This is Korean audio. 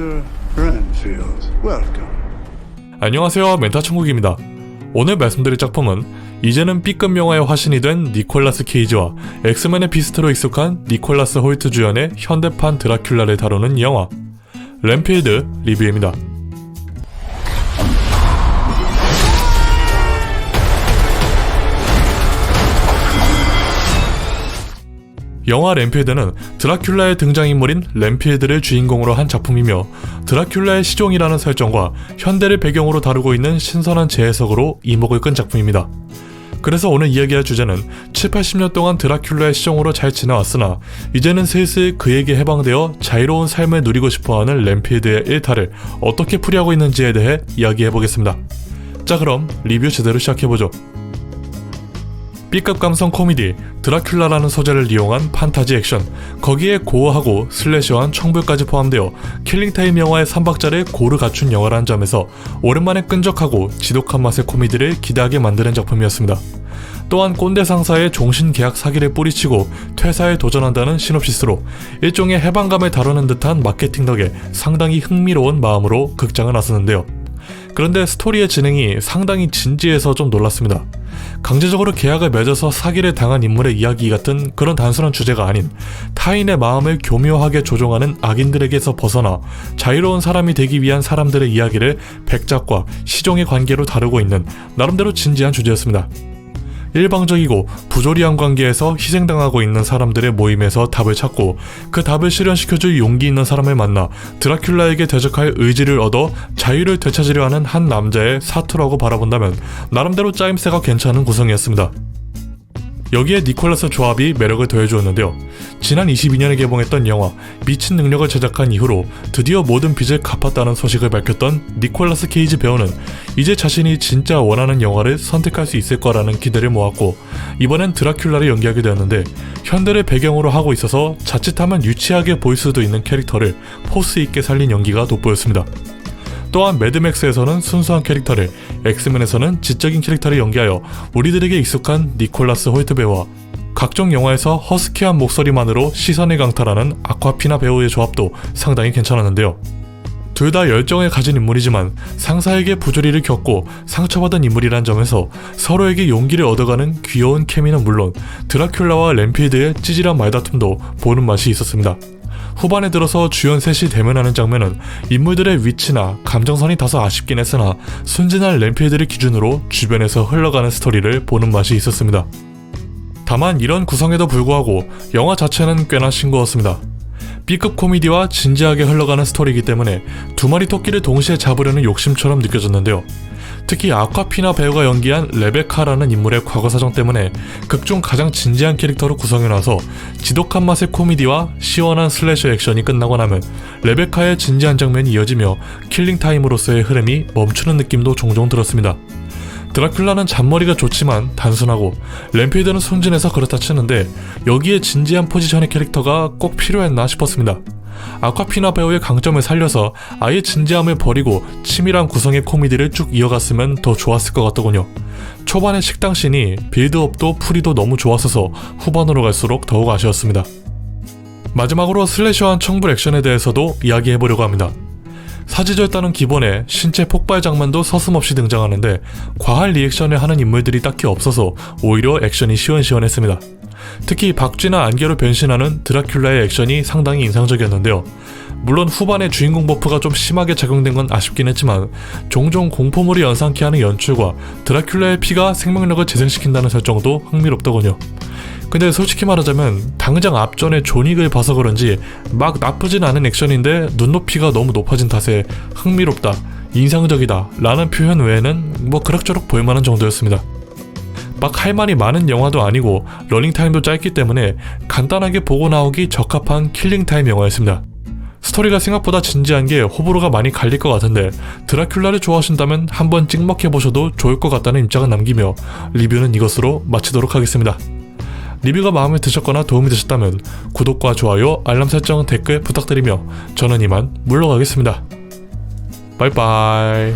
Mr. Renfield, welcome. 안녕하세요 멘타 천국입니다 오늘 말씀드릴 작품은 이제는 B급 영화의 화신이 된 니콜라스 케이지와 엑스맨의 비스트로 익숙한 니콜라스 홀트 주연의 현대판 드라큘라를 다루는 영화 램필드 리뷰입니다 영화 램필드는 드라큘라의 등장인물인 램필드를 주인공으로 한 작품이며 드라큘라의 시종이라는 설정과 현대를 배경으로 다루고 있는 신선한 재해석으로 이목을 끈 작품입니다. 그래서 오늘 이야기할 주제는 7, 80년 동안 드라큘라의 시종으로 잘 지나왔으나 이제는 슬슬 그에게 해방되어 자유로운 삶을 누리고 싶어하는 램필드의 일탈을 어떻게 풀이하고 있는지에 대해 이야기해보겠습니다. 자 그럼 리뷰 제대로 시작해보죠. B급 감성 코미디 드라큘라라는 소재를 이용한 판타지 액션 거기에 고어하고 슬래시한 청불까지 포함되어 킬링타임 영화의 3박자를 고루 갖춘 영화라는 점에서 오랜만에 끈적하고 지독한 맛의 코미디를 기대하게 만드는 작품이었습니다. 또한 꼰대 상사의 종신 계약 사기를 뿌리치고 퇴사에 도전한다는 시놉시스로 일종의 해방감을 다루는 듯한 마케팅 덕에 상당히 흥미로운 마음으로 극장을 나섰는데요. 그런데 스토리의 진행이 상당히 진지해서 좀 놀랐습니다. 강제적으로 계약을 맺어서 사기를 당한 인물의 이야기 같은 그런 단순한 주제가 아닌 타인의 마음을 교묘하게 조종하는 악인들에게서 벗어나 자유로운 사람이 되기 위한 사람들의 이야기를 백작과 시종의 관계로 다루고 있는 나름대로 진지한 주제였습니다. 일방적이고 부조리한 관계에서 희생당하고 있는 사람들의 모임에서 답을 찾고 그 답을 실현시켜줄 용기 있는 사람을 만나 드라큘라에게 대적할 의지를 얻어 자유를 되찾으려 하는 한 남자의 사투라고 바라본다면 나름대로 짜임새가 괜찮은 구성이었습니다. 여기에 니콜라스 조합이 매력을 더해주었는데요. 지난 22년에 개봉했던 영화 미친 능력을 제작한 이후로 드디어 모든 빚을 갚았다는 소식을 밝혔던 니콜라스 케이지 배우는 이제 자신이 진짜 원하는 영화를 선택할 수 있을 거라는 기대를 모았고 이번엔 드라큘라를 연기하게 되었는데 현대를 배경으로 하고 있어서 자칫하면 유치하게 보일 수도 있는 캐릭터를 포스 있게 살린 연기가 돋보였습니다. 또한 매드맥스에서는 순수한 캐릭터를, 엑스맨에서는 지적인 캐릭터를 연기하여 우리들에게 익숙한 니콜라스 홀트 배우와 각종 영화에서 허스키한 목소리만으로 시선을 강탈하는 아쿠아피나 배우의 조합도 상당히 괜찮았는데요. 둘 다 열정을 가진 인물이지만 상사에게 부조리를 겪고 상처받은 인물이란 점에서 서로에게 용기를 얻어가는 귀여운 케미는 물론 드라큘라와 램필드의 찌질한 말다툼도 보는 맛이 있었습니다. 후반에 들어서 주연 셋이 대면하는 장면은 인물들의 위치나 감정선이 다소 아쉽긴 했으나 순진한 램필드를 기준으로 주변에서 흘러가는 스토리를 보는 맛이 있었습니다. 다만 이런 구성에도 불구하고 영화 자체는 꽤나 싱거웠습니다. B급 코미디와 진지하게 흘러가는 스토리이기 때문에 두 마리 토끼를 동시에 잡으려는 욕심처럼 느껴졌는데요. 특히 아쿠아피나 배우가 연기한 레베카라는 인물의 과거 사정 때문에 극중 가장 진지한 캐릭터로 구성해놔서 지독한 맛의 코미디와 시원한 슬래셔 액션이 끝나고 나면 레베카의 진지한 장면이 이어지며 킬링 타임으로서의 흐름이 멈추는 느낌도 종종 들었습니다. 드라큘라는 잔머리가 좋지만 단순하고 램필드는 순진해서 그렇다 치는데 여기에 진지한 포지션의 캐릭터가 꼭 필요했나 싶었습니다. 아쿠아피나 배우의 강점을 살려서 아예 진지함을 버리고 치밀한 구성의 코미디를 쭉 이어갔으면 더 좋았을 것 같더군요. 초반의 식당 씬이 빌드업도 풀이도 너무 좋았어서 후반으로 갈수록 더욱 아쉬웠습니다. 마지막으로 슬래셔한 청불 액션에 대해서도 이야기해보려고 합니다. 사지절단은 기본에 신체 폭발 장면도 서슴없이 등장하는데 과할 리액션을 하는 인물들이 딱히 없어서 오히려 액션이 시원시원했습니다. 특히 박쥐나 안개로 변신하는 드라큘라의 액션이 상당히 인상적이었는데요. 물론 후반에 주인공 버프가 좀 심하게 작용된 건 아쉽긴 했지만 종종 공포물이 연상케 하는 연출과 드라큘라의 피가 생명력을 재생시킨다는 설정도 흥미롭더군요. 근데 솔직히 말하자면 당장 앞전에 존윅을 봐서 그런지 막 나쁘진 않은 액션인데 눈높이가 너무 높아진 탓에 흥미롭다, 인상적이다 라는 표현 외에는 뭐 그럭저럭 볼만한 정도였습니다. 막 할 말이 많은 영화도 아니고 러닝타임도 짧기 때문에 간단하게 보고 나오기 적합한 킬링타임 영화였습니다. 스토리가 생각보다 진지한 게 호불호가 많이 갈릴 것 같은데 드라큘라를 좋아하신다면 한번 찍먹해 보셔도 좋을 것 같다는 입장을 남기며 리뷰는 이것으로 마치도록 하겠습니다. 리뷰가 마음에 드셨거나 도움이 되셨다면 구독과 좋아요, 알람 설정, 댓글 부탁드리며 저는 이만 물러가겠습니다. 바이바이.